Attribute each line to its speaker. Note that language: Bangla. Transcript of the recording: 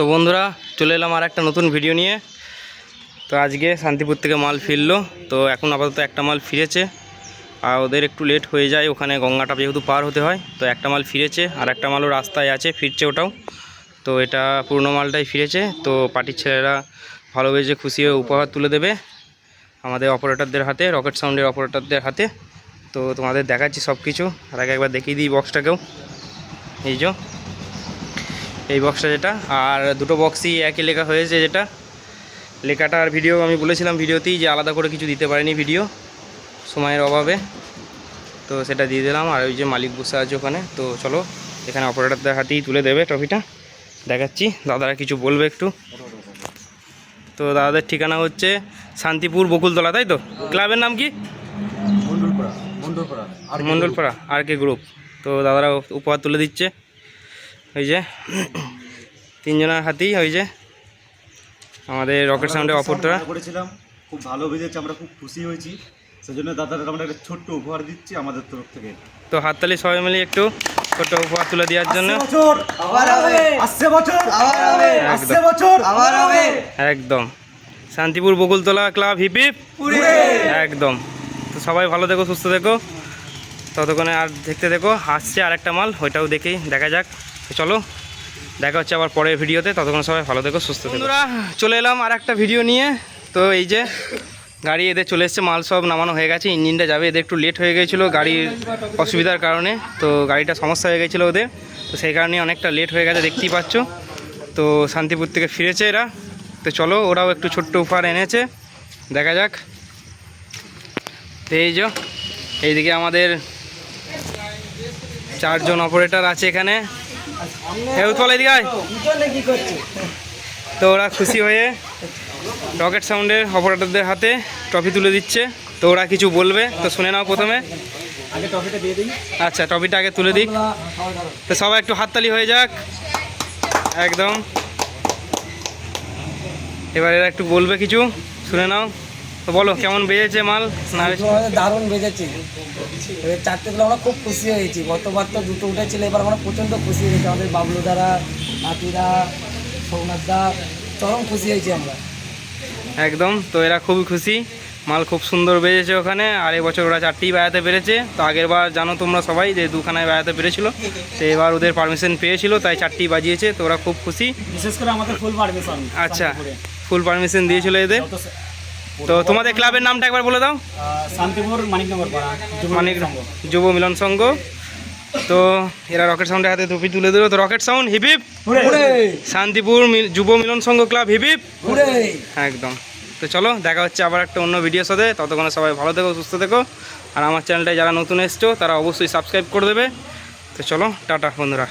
Speaker 1: তো বন্ধুরা, চলে এলাম আর একটা নতুন ভিডিও নিয়ে। তো আজকে শান্তিপুর থেকে মাল ফিরলো। তো এখন আপাতত একটা মাল ফিরেছে। আর ওদের একটু লেট হয়ে যায়, ওখানে গঙ্গাটা যেহেতু পার হতে হয়, তো একটা মাল ফিরেছে, আর একটা মালও রাস্তায় আছে, ফিরছে ওটাও। তো এটা পুরনো মালটাই ফিরেছে। তো পার্টির ছেলেরা ভালোবেসে খুশি হয়ে উপহার তুলে দেবে আমাদের অপারেটরদের হাতে রকেট সাউন্ডের অপারেটরদের হাতে। তো তোমাদের দেখাচ্ছি সব কিছু আর আগে একবার দেখিয়ে দিই বক্সটাকেও এই যে। এই বক্সটা যেটা। আর দুটো বক্সই একই লেখা হয়েছে যেটা। লেখাটা আর ভিডিও আমি বলেছিলাম ভিডিওতেই যে আলাদা করে কিছু দিতে পারিনি ভিডিও সময়ের অভাবে। তো সেটা দিয়ে দিলাম। আর ওই যে মালিক বসে আছে ওখানে তো চলো এখানে অপারেটারদের হাতেই তুলে দেবে ট্রফিটা দেখাচ্ছি দাদারা কিছু বলবে একটু। তো দাদাদের ঠিকানা হচ্ছে শান্তিপুর বকুলতলা তাই তো? ক্লাবের নাম কি?
Speaker 2: মন্ডলপাড়া মন্ডলপাড়া আর
Speaker 1: মণ্ডলপাড়া আর কে গ্রুপ তো দাদারা উপহার তুলে দিচ্ছে। ওই যে তিনজনের হাতেই ওই যে আমাদের রকেট সাউন্ডের অপরটা
Speaker 2: করেছিলাম খুব ভালো বেজেছে আমরা খুব খুশি হয়েছি। সেজন্য দাদারা আমরা একটা ছোট্ট উপহার দিচ্ছি আমাদের তরফ থেকে।
Speaker 1: তো হাততালি সবাই মিলে একটু ছোট্ট উপহার তুলে দেওয়ার জন্য।
Speaker 2: আসছে বছর আবার হবে। আসছে বছর আবার হবে। আসছে বছর। আবার হবে।
Speaker 1: একদম। শান্তিপুর বকুলতলা ক্লাব হিপিপ একদম। তো সবাই ভালো দেখো সুস্থ দেখো ততক্ষণে আর দেখতে দেখো আসছে আর একটা মাল ওইটাও দেখি দেখা যাক। তো চলো, দেখা হচ্ছে আবার পরের ভিডিওতে। ততক্ষণ সবাই ভালো দেখো সুস্থ বন্ধুরা, চলে এলাম আর একটা ভিডিও নিয়ে। তো এই যে, গাড়ি এদের চলে এসছে, মাল সব নামানো হয়ে গেছে, ইঞ্জিনটা যাবে, এদের একটু লেট হয়ে গেছিল গাড়ির অসুবিধার কারণে। তো গাড়িটা সমস্যা হয়ে গেছিল ওদের, তো সেই কারণে অনেকটা লেট হয়ে গেছে, দেখতেই পাচ্ছ। তো শান্তিপুর থেকে ফিরেছে এরা। তো চলো, ওরাও একটু ছোট্ট উপহার এনেছে। দেখা যাক। এই যে, এইদিকে আমাদের চারজন অপারেটর আছে এখানে। তো ওরা খুশি হয়ে রকেট সাউন্ডের অপারেটরদের হাতে ট্রফি তুলে দিচ্ছে। তো ওরা কিছু বলবে। তো শুনে নাও প্রথমে। আচ্ছা ট্রফিটা আগে তুলে দিক। তো সবাই একটু হাততালি হয়ে যাক। একদম। এবার এরা একটু বলবে কিছু। শুনে নাও। তো বলো কেমন বেজেছে মাল?
Speaker 3: দারুণ বেজেছে। এবার চারটে গুলো আমরা খুব খুশি হয়েছি গতবার তো দুটো উঠেছিল এবার আমরা প্রচণ্ড খুশি হয়েছি আমাদের বাবলু দ্বারা হাতিরা সোমনাথ দা চরম খুশি হয়েছি আমরা।
Speaker 1: একদম তো এরা খুবই খুশি। মাল খুব সুন্দর বেজেছে ওখানে আর এবছর ওরা চারটেই বেড়াতে পেরেছে। তো আগের বার জানো তোমরা সবাই যে দুখানায় বেড়াতে পেরেছিল তো এবার ওদের পারমিশন পেয়েছিল তাই চারটি বাজিয়েছে তো ওরা খুব খুশি।
Speaker 3: বিশেষ করে আমাদের ফুল পারমিশন
Speaker 1: আচ্ছা ফুল পারমিশন দিয়েছিল এদের। তো তোমাদের ক্লাবের নামটা একবার বলে দাও।
Speaker 3: শান্তিপুর মানিকনগর পাড়া
Speaker 1: মানিক যুব মিলন সংঘ। তো এরা রকেট সাউন্ডের হাতে ধুপি তুলে দিল। তো রকেট সাউন্ড হিপিপ শান্তিপুর মিল- যুব মিলন সংঘ ক্লাব হিপিপ একদম। তো চলো দেখা হচ্ছে আবার একটা অন্য ভিডিওর সাথে। ততক্ষণে সবাই ভালো থেকো সুস্থ থেকো। আর আমার চ্যানেলটায় যারা নতুন এসছো তারা অবশ্যই সাবস্ক্রাইব করে দেবে। তো চলো টাটা বন্ধুরা।